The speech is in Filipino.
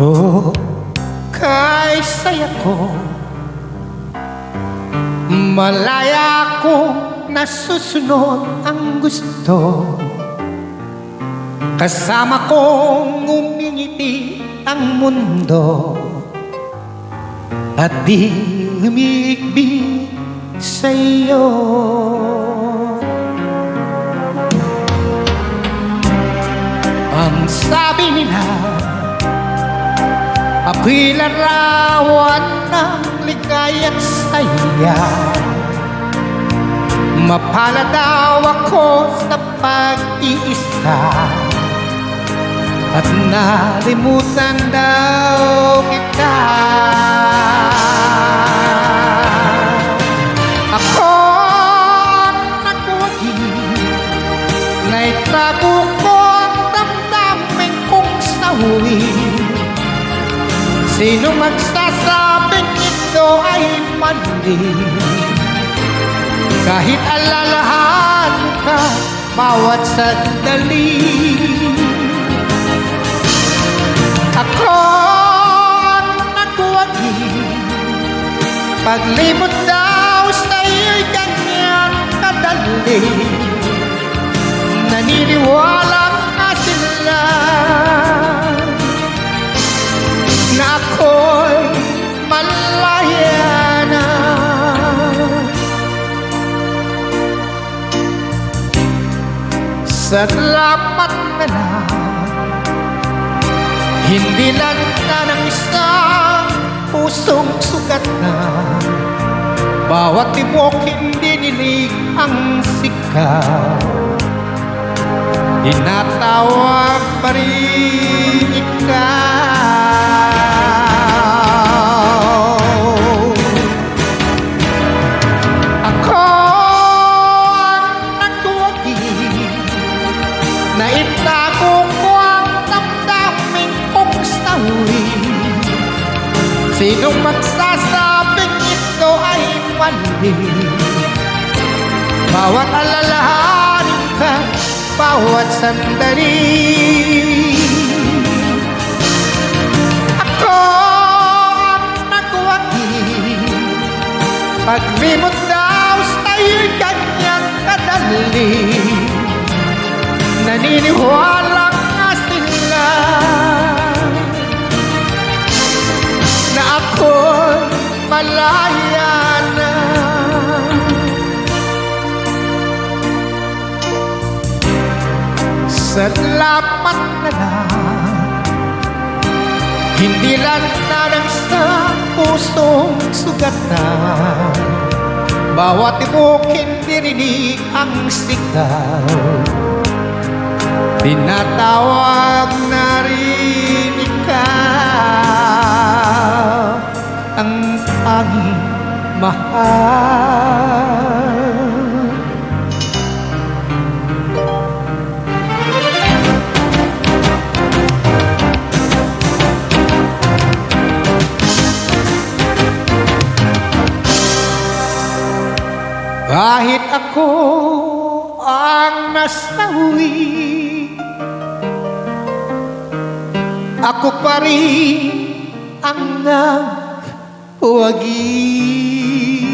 Oh, kay saya ko Malaya ko nasusunod ang gusto. Kasama kong umingiti ang mundo. At di umiikbi sa iyo Ang sabi nila Ako'y larawan ng ligaya't saya Mapala daw ako sa pag-iisa. At nalimutan daw kita. Ako nagwagi Naitago ko Sino magsasabing ito ay mali? Kahit alalahan ka bawat sandali. Ako ang nagwagi. Paglimot daw sa'yo'y ganyan kadali Salamat na lang Hindi lang na ng isang pusong sugat na. Bawat tibok hindi nilig ang sigaw Tinatawag pa rin ikaw sawi Sinong magsasabing ito ay mali? Bawat alalahanin ka bawat sandali. Ako ang nagwagi Paglimot daw sa'yo'y ganyang kadali. Naniniwala malaya na Salamat na lang Hindi lang na ng sa pusong sugat na Bawat tibok hindi rinig ang sigaw. Tinatawag na rin mahal. Kahit ako ang nasawi Ako pa rin ang nagwagi